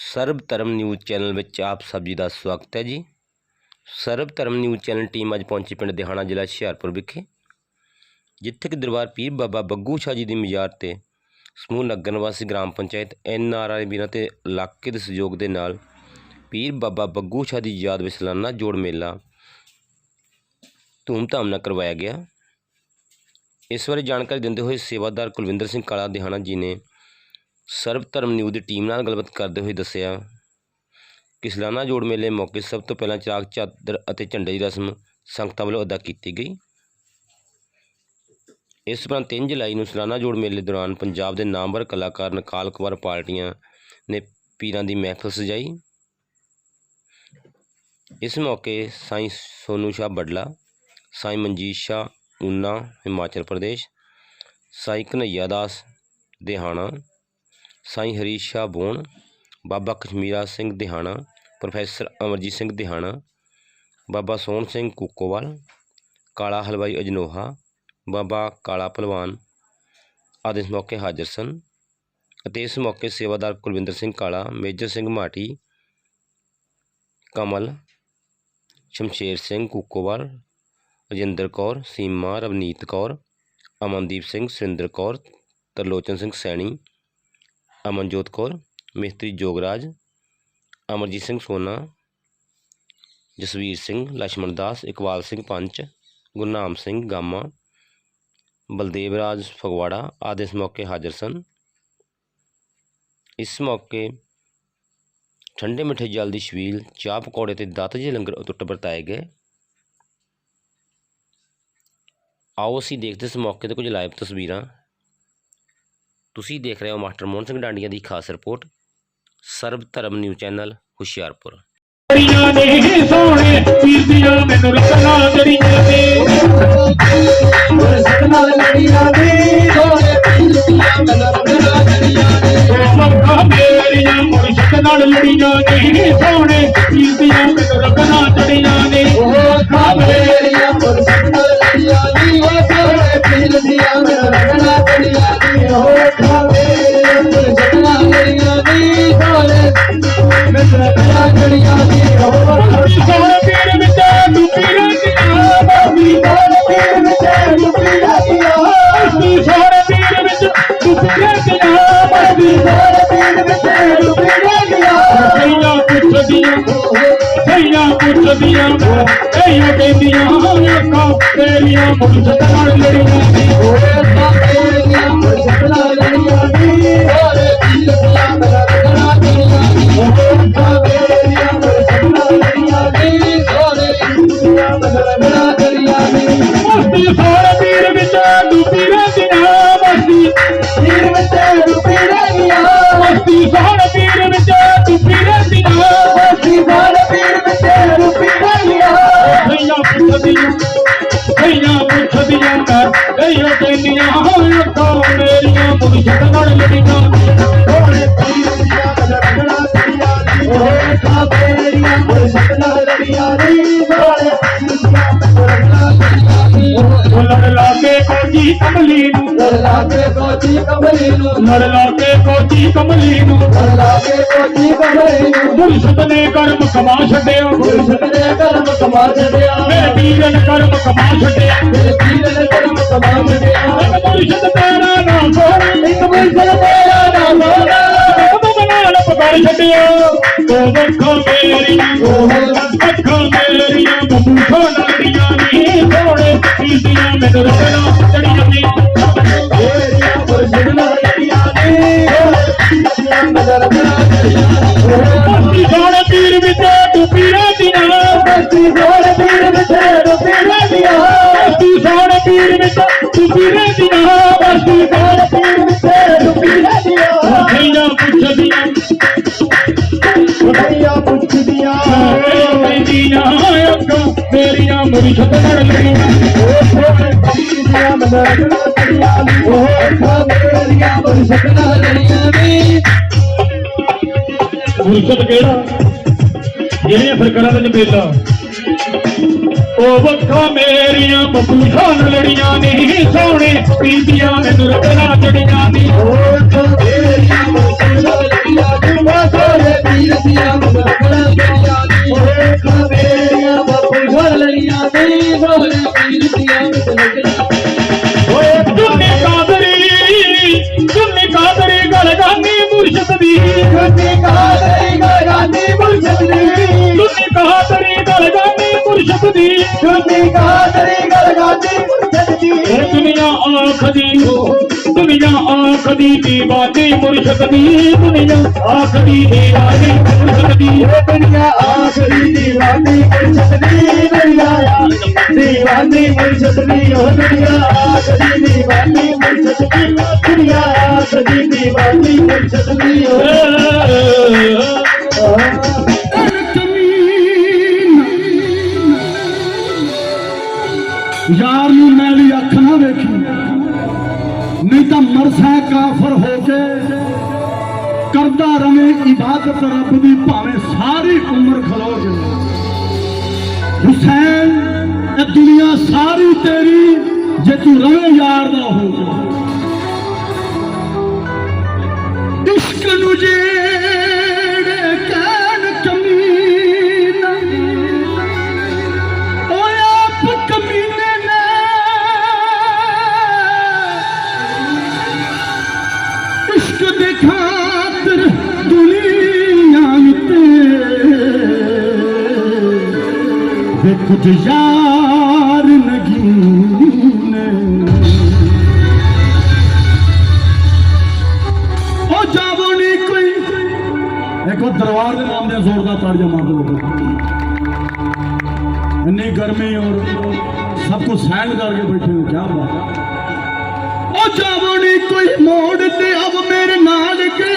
ਸਰਬ ਧਰਮ news channel ਵਿੱਚ ਆਪ ਸਭ ਜੀ ਦਾ ਸਵਾਗਤ ਹੈ ਜੀ। ਸਰਬ ਧਰਮ ਨਿਊਜ਼ ਚੈਨਲ ਟੀਮ ਅੱਜ ਪਹੁੰਚੀ ਪਿੰਡ ਦਿਹਾਣਾ ਜ਼ਿਲ੍ਹਾ ਹੁਸ਼ਿਆਰਪੁਰ ਵਿਖੇ, ਜਿੱਥੇ ਕਿ ਦਰਬਾਰ ਪੀਰ ਬਾਬਾ ਬੱਗੂ ਸ਼ਾਹ ਜੀ ਦੀ ਮਜ਼ਾਰ ਤੇ ਸਮੂਹ ਨਗਰ ਵਾਸੀ ਗ੍ਰਾਮ ਪੰਚਾਇਤ ਐਨ ਆਰ ਆਈ ਵੀਰਾਂ ਤੇ ਇਲਾਕੇ ਦੇ ਸਹਿਯੋਗ ਦੇ ਨਾਲ ਪੀਰ ਬਾਬਾ ਬੱਗੂ ਸ਼ਾਹ ਦੀ ਯਾਦ ਵਿੱਚ ਸਾਲਾਨਾ ਜੋੜ ਮੇਲਾ ਧੂਮਧਾਮ ਨਾਲ ਕਰਵਾਇਆ ਗਿਆ। ਇਸ ਬਾਰੇ ਜਾਣਕਾਰੀ ਦਿੰਦੇ ਹੋਏ ਸੇਵਾਦਾਰ ਕੁਲਵਿੰਦਰ ਸਿੰਘ ਕਾਲਾ ਦਿਹਾਣਾ ਜੀ ਨੇ ਸਰਬ ਧਰਮ ਨਿਊਜ਼ ਦੀ ਟੀਮ ਨਾਲ ਗੱਲਬਾਤ ਕਰਦੇ ਹੋਏ ਦੱਸਿਆ, ਕਿ ਸਾਲਾਨਾ ਜੋੜ ਮੇਲੇ ਮੌਕੇ ਸਭ ਤੋਂ ਪਹਿਲਾਂ ਚਿਰਾਗ ਚਾਦਰ ਅਤੇ ਝੰਡੇ ਦੀ ਰਸਮ ਸੰਗਤਾਂ ਵੱਲੋਂ ਅਦਾ ਕੀਤੀ ਗਈ। ਇਸ ਉਪਰੰਤ 3 ਜੁਲਾਈ ਨੂੰ ਸਾਲਾਨਾ ਜੋੜ ਮੇਲੇ ਦੌਰਾਨ ਪੰਜਾਬ ਦੇ ਨਾਮਵਰ ਕਲਾਕਾਰ ਨਕਾਲ ਕੁਮਾਰ ਪਾਰਟੀਆਂ ਨੇ ਪੀਰਾਂ ਦੀ ਮਹਿਫਲ ਸਜਾਈ। ਇਸ ਮੌਕੇ ਸਾਈਂ ਸੋਨੂ ਸ਼ਾਹ ਬਡਲਾ, ਸਾਈਂ ਮਨਜੀਤ ਸ਼ਾਹ ਊਨਾ ਹਿਮਾਚਲ ਪ੍ਰਦੇਸ਼, ਸਾਈਂ ਕਨਈਆ ਦਾਸ, ਦਿਹਾਣਾ ਸਾਈਂ ਹਰੀਸ਼ ਸ਼ਾਹ ਬੋਣ ਬਾਬਾ ਕਸ਼ਮੀਰਾ ਸਿੰਘ ਦਿਹਾਣਾ, ਪ੍ਰੋਫੈਸਰ ਅਮਰਜੀਤ ਸਿੰਘ ਦਿਹਾਣਾ, ਬਾਬਾ ਸੋਹਣ ਸਿੰਘ ਕੁੱਕੋਵਾਲ, ਕਾਲਾ ਹਲਵਾਈ ਅਜਨੋਹਾ, ਬਾਬਾ ਕਾਲਾ ਪਹਿਲਵਾਨ ਆਦਿ ਇਸ ਮੌਕੇ ਹਾਜ਼ਰ ਸਨ ਅਤੇ ਇਸ ਮੌਕੇ ਸੇਵਾਦਾਰ ਕੁਲਵਿੰਦਰ ਸਿੰਘ ਕਾਲਾ, ਮੇਜਰ ਸਿੰਘ ਮਾਟੀ, ਕਮਲ, ਸ਼ਮਸ਼ੇਰ ਸਿੰਘ ਕੁੱਕੋਵਾਲ ਰਜਿੰਦਰ ਕੌਰ, ਸੀਮਾ ਰਵਨੀਤ ਕੌਰ, ਅਮਨਦੀਪ ਸਿੰਘ ਸੁਰਿੰਦਰ ਕੌਰ, ਤਰਲੋਚਨ ਸਿੰਘ ਸੈਣੀ ਅਮਨਜੋਤ ਕੌਰ, ਮਿਸਤਰੀ ਜੋਗਰਾਜ, ਅਮਰਜੀਤ ਸਿੰਘ ਸੋਨਾ, ਜਸਵੀਰ ਸਿੰਘ ਲక్ష్ਮਣ ਦਾਸ ਇਕਵਾਲ ਸਿੰਘ ਪੰਚ, ਗੁਰਨਾਮ ਸਿੰਘ ਗਾਮਾ, ਬਲਦੇਵ ਰਾਜ ਫਗਵਾੜਾ ਆਦਿ ਇਸ ਮੌਕੇ ਹਾਜ਼ਰ ਸਨ। ਇਸ ਮੌਕੇ ਠੰਡੇ ਮਿੱਠੇ ਜਲ ਦੀ ਛਵੀਲ ਚਾਹ ਪਕੌੜੇ ਤੇ ਦਾਤ ਜੇ ਲੰਗਰ ਉਤੁੱਟ ਵਰਤਾਏ ਗਏ। ਆਓ ਅਸੀਂ ਦੇਖਦੇ ਇਸ ਮੌਕੇ ਤੇ ਕੁਝ ਲਾਈਵ ਤਸਵੀਰਾਂ। ਤੁਸੀਂ ਦੇਖ ਰਹੇ ਹੋ ਮਾਸਟਰ ਮੋਹਨ ਸਿੰਘ ਡਾਂਡੀਆਂ ਦੀ ਖਾਸ ਰਿਪੋਰਟ ਸਰਬ ਧਰਮ ਨਿਊਜ਼ ਚੈਨਲ ਹੁਸ਼ਿਆਰਪੁਰ। ਜੜੀਆਂ ਨੇ ਸੋਹਣੇ ਪੀਰਦੀਆਂ ਮੈਨੂੰ ਰਸਨਾ ਜੜੀਆਂ ਨੇ। ਸਤਨਾ ਲੜੀਆਂ ਨੇ ਸੋਹਣੇ ਪੀਲੀਆਂ ਮਲਰਨਾ ਜੜੀਆਂ ਨੇ ਉਹ ਮੱਖਾਂ ਮੇਰੀਆਂ ਮੁਰਸ਼ਦ ਨਾਲ ਲੜੀਆਂ ਨੇ ਸੋਹਣੇ ਪੀਰਦੀਆਂ ਮੈਨੂੰ ਰਸਨਾ ਜੜੀਆਂ ਨੇ। ਉਹ ਖਾਵੇਰੀਆਂ ਪੁੱਛਦੀਆਂ ਸਈਆਂ ਪੁੱਛਦੀਆਂ ਐਯੋ ਕਹਿੰਦੀਆਂ ਅੱਖਾਂ ਤੇਰੀਆਂ ਮੁਰਸ਼ਦ ਨਾਲ ਲੜੀਆਂ ਨੇ ਓਏ ਸਾਪੇਰੀਆਂ ਮੁਰਸ਼ਦਾਂ ਲੜੀਆਂ ਨੀ ਓਏ ਪੁੱਛਦੀਆਂ ਸਈਆਂ ਪੁੱਛਦੀਆਂ ਕਰ ਐਯੋ ਕਹਿੰਦੀਆਂ ਅੱਖਾਂ ਮੇਰੀਆਂ ਮੁਰਸ਼ਦ ਨਾਲ ਲੜੀਆਂ ਨੇ ਓਏ ਪੀਲੀਆਂ ਮਲਰਨਾ ਜੜੀਆਂ ਨੀ ਓਏ ਸਾਪੇਰੀਆਂ ਮੁਰਸ਼ਦਾਂ ਲੜੀਆਂ ਨੀ ਓਏ ਪੀਲੀਆਂ ਮਲਰਨਾ ਜੜੀਆਂ ਨੀ ਓਏ ਲੜ ਲਾ ਕੇ ਕੋਜੀ ਨੂੰ ਲਾਗੇ ਕੋਚੀ ਕਮਲੀ ਨੂੰ। ਲੜ ਲਾ ਕੇ ਕੋਜੀ ਕਮਲੀ ਨੂੰ। ਲਾਗੇ ਕੋਚੀ ਕਮਲੀ ਨੂੰ। ਮੁਰਸ਼ਦ ਨੇ ਕਰਮ ਕਮਾ ਛੱਡਿਆ। ਗੁਰਸ਼ਤ ਨੇ ਕਰਮ ਕਮਾ ਛੱਡਿਆ। ਮੇਰੇ ਪੀਰ ਨੇ ਕਰਮ ਕਮਾ ਛੱਡਿਆ। ਮੇਰੇ ਪੀਰ ਨੇ ਕਰਮ ਕਮਾ ਛੱਡਿਆ। ਮੁਰਸ਼ਦ ਤੇਰਾ ਨਾਮ ਸੋਹਣੀ। ਇੱਕ ਮੁਰਸ਼ਦ ਪਕੜ ਛੱਡਿਆ ਉਹ ਅੱਖਾਂ ਮੇਰੀਆਂ ਉਹ ਅੱਖਾਂ ਮੇਰੀਆਂ ਬਬੂਖਾਂ ਲੜੀਆਂ ਨੀ ਸੋਹਣੇ ਪੀਸੀਆਂ ਮੈਨੂੰ ਚੜੀਆਂ ਨੀ ਤੇਰੀਆਂ ਗੁਰਸ਼ਤ ਨਾਲ ਲੜੀਆਂ ਨੇ ਪੀਲੀਆਂ ਮਦਰ ਬਣਾ ਚੜੀਆਂ ਮਸਤੀ ਸੋਹਣੇ ਪੀਰ ਵਿੱਚ ਤੂੰ ਪੀਰਾਂ ਦੀਆਂ। ਬਸਤੀ ਗੋਲ ਪੀਰ ਵਿਛੇ ਰੁਪੀ ਰਹਿਆ ਮਸਤੀ ਸੋਹਣੇ ਪੀਰ ਵਿੱਚ ਤੂੰ ਪੀਰਾਂ ਦੀਆਂ। ਬਸਤੀ ਗੋਲ ਪੀਰ ਵਿਛੇ ਰੁਪੀ ਰਹਿਆ ਸਈਆਂ ਪੁੱਛਦੀਆਂ ਪੁੱਛਦੀਆਂ ਅੱਖਾਂ ਮੇਰੀਆਂ ਮੁਰਸ਼ਦ ਨਾਲ ਲੜੀਆਂ ਉਹ ਅੱਖਾਂ ਮੇਰੀਆਂ ਗੁਰਸ਼ਤ ਨਾਲ ਲੜੀਆਂ ਨੇ ਮੁਰਸ਼ਦ ਕਿਹੜਾ? ਜਿਹੜੀਆਂ ਸਰਕਾਰਾਂ ਦਾ ਨਿਬੇਲਾ। ਉਹ ਵੱਖਾਂ ਮੇਰੀਆਂ ਬਬੂਠਾਂ ਲੜੀਆਂ ਨਹੀਂ ਸੋਹਣੇ, ਪੀਂਦੀਆਂ ਮੈਨੂੰ ਰਤਨਾ ਚੜੀਆਂ ਨਹੀਂ। ਉਹ ਤੇਰੀਆਂ ਮੁਰਸ਼ਦ ਵਾਲੇ ਪੀਰ ਦੀ ਓਏ ਖਬੇਰੀਆਂ ਗਲਗਾਨੀ ਮੁਰਸ਼ਦ ਦੀ। ਤੁਮੇ ਕਾਦਰੀ ਗਲਗਾਨੀ ਮੁਰਸ਼ਦ ਦੀ। ਤੁਮੇ ਕਾਦਰੀ ਗਲਗਾਨੀ ਦੁਨੀਆ ਆਖਦੀ ਦੁਨੀਆ ਆਖਦੀ ਦੀ ਉਹ ਦੁਨੀਆ ਆਖਰੀ ਦੀਵਾਨੀ ਮੁਰਸ਼ਦ ਦੀ ਦੁਨੀਆ ਆਖਰੀ ਦੀਵਾਨੀ ਮੁਰਸ਼ਦ ਦੀ ਯਾਰ ਨੂੰ ਮੈਲੀ ਅੱਖ ਨਾ ਵੇਖੀ ਨਹੀਂ ਤਾਂ ਮਰਸਾ ਕਾਫਰ ਹੋ ਕੇ ਕਰਦਾ ਰਵੇਂ, ਇਬਾਦਤ ਰੱਬ ਦੀ, ਭਾਵੇਂ ਸਾਰੀ ਉਮਰ ਖਲੋ ਜਾਵੇ। ਹੁਸੈਨ, ਇਹ ਦੁਨੀਆ ਸਾਰੀ ਤੇਰੀ, ਜੇ ਤੂੰ ਰਵੇਂ, ਯਾਰ ਦਾ ਹੋ ਜਾ ਵੇ ਕੁਝ ਯਾਰ ਨਗੀਨੇ ਉਹ ਜਾਵੋ ਨੀ ਕੋਈ ਦੇਖੋ ਦਰਬਾਰ ਦੇ ਨਾਮ ਦੇ ਜ਼ੋਰਦਾਰ ਤਾੜੀਆਂ ਮਾਰ ਦਿਓ ਇੰਨੀ ਗਰਮੀ ਔਰ ਸਭ ਕੁਝ ਸਹਿਣ ਕਰਕੇ ਬੈਠੇ ਹੋ ਕੀ ਬਾਤ ਹੈ ਉਹ ਜਾਵੋ ਨੀ ਕੋਈ ਮੋੜ ਤੇ ਅਬ ਮੇਰੇ ਨਾਲ ਕੇ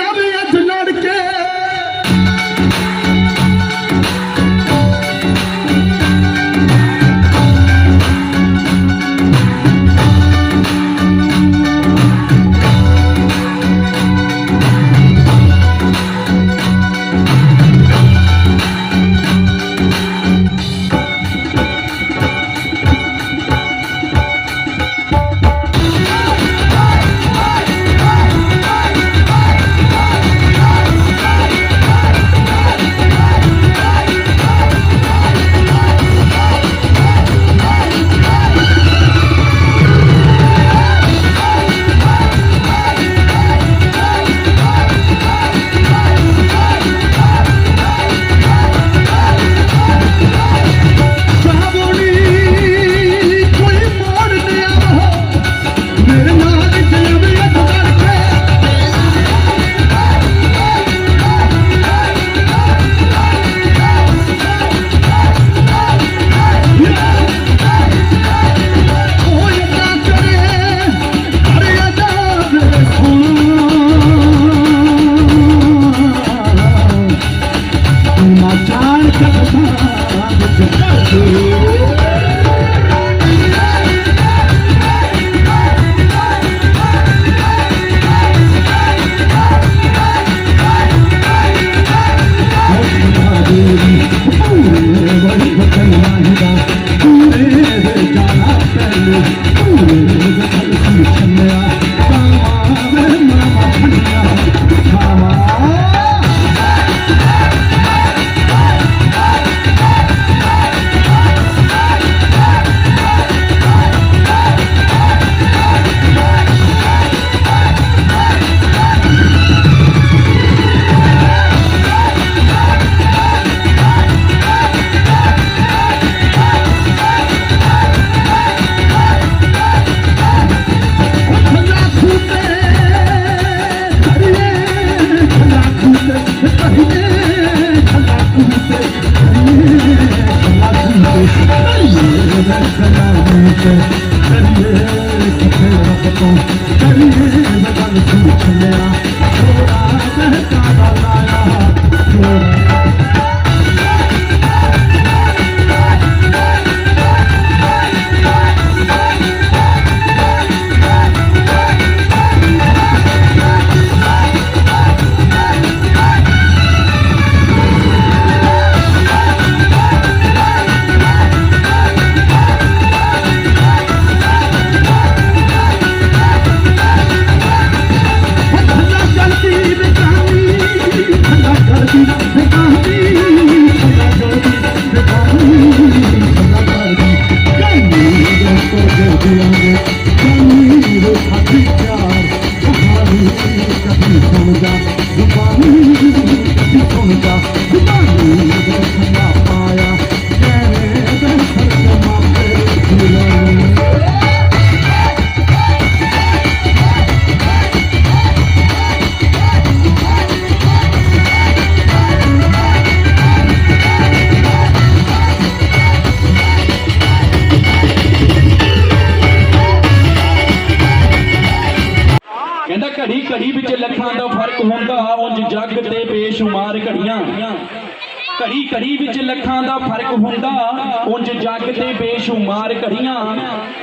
ਤੇ ਬੇਸ਼ੁਮਾਰ ਘੜੀਆਂ।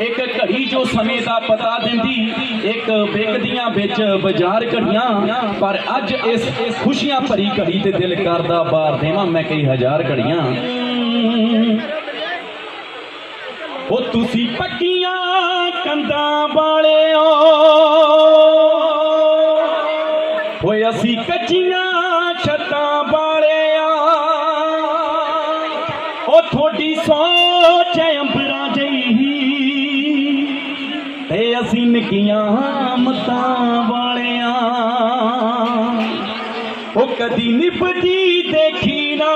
ਇੱਕ ਘੜੀ ਜੋ ਸਮੇਂ ਦਾ ਪਤਾ ਦਿੰਦੀ, ਇੱਕ ਵਿਕਦੀਆਂ ਵਿੱਚ ਬਾਜ਼ਾਰ ਘੜੀਆਂ। ਪਰ ਅੱਜ ਇਸ ਖੁਸ਼ੀਆਂ ਭਰੀ ਘੜੀ ਤੇ ਦਿਲ ਕਰਦਾ ਬਾਰ ਦੇਵਾਂ, ਮੈਂ ਕਈ ਹਜ਼ਾਰ ਘੜੀਆਂ। ਉਹ ਤੁਸੀਂ ਪੱਕੀਆਂ ਕੰਦਾਂ ਵਾਲਿਓ ਨਿੱਕੀਆਂ ਮਤਾਂ ਵਾਲਿਆਂ। ਉਹ ਕਦੀ ਨਿਭਦੀ ਦੇਖੀ ਨਾ।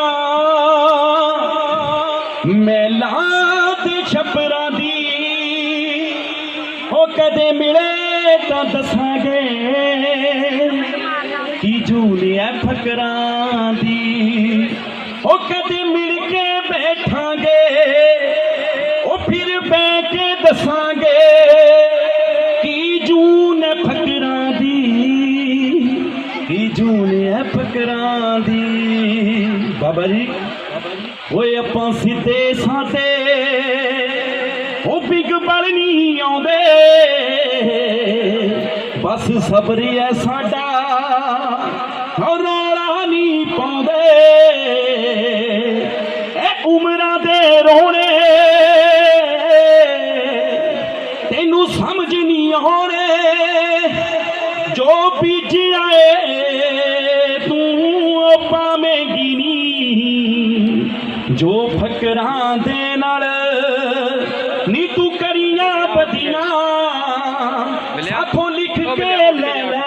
ਮੈਲਾਂ ਤੇ ਛਪਰਾਂ ਦੀ। ਉਹ ਕਦੇ ਮਿਲੇ ਤਾਂ ਦੱਸਾਂਗੇ। ਕੀ ਜੂਲੀਆ ਫਕਰਾਂ ਜੂਨ ਫਕਰਾਂ ਦੀ। ਬਾਬਾ ਜੀ, ਓਏ ਆਪਾਂ ਸਿੱਧੇ ਸਾਦੇ ਉਹ ਬਿਗ ਬਲ ਨਹੀਂ ਆਉਂਦੇ। ਬਸ ਸਬਰ ਐ ਸਾਡਾ ਉਹ ਰੌਲਾ ਨਹੀਂ ਪਾਉਂਦੇ। ਜੋ ਫਕਰਾਂ ਦੇ ਨਾਲ ਨੀ ਤੂੰ ਕਰੀਆਂ ਬਦੀਆਂ ਸਾਥੋਂ ਲਿਖ ਕੇ ਲੈ ਲੈ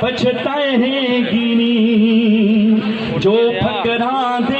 ਪਛਤਾਏਗੀ ਨਹੀਂ ਜੋ ਫਕਰਾਂ ਦੇ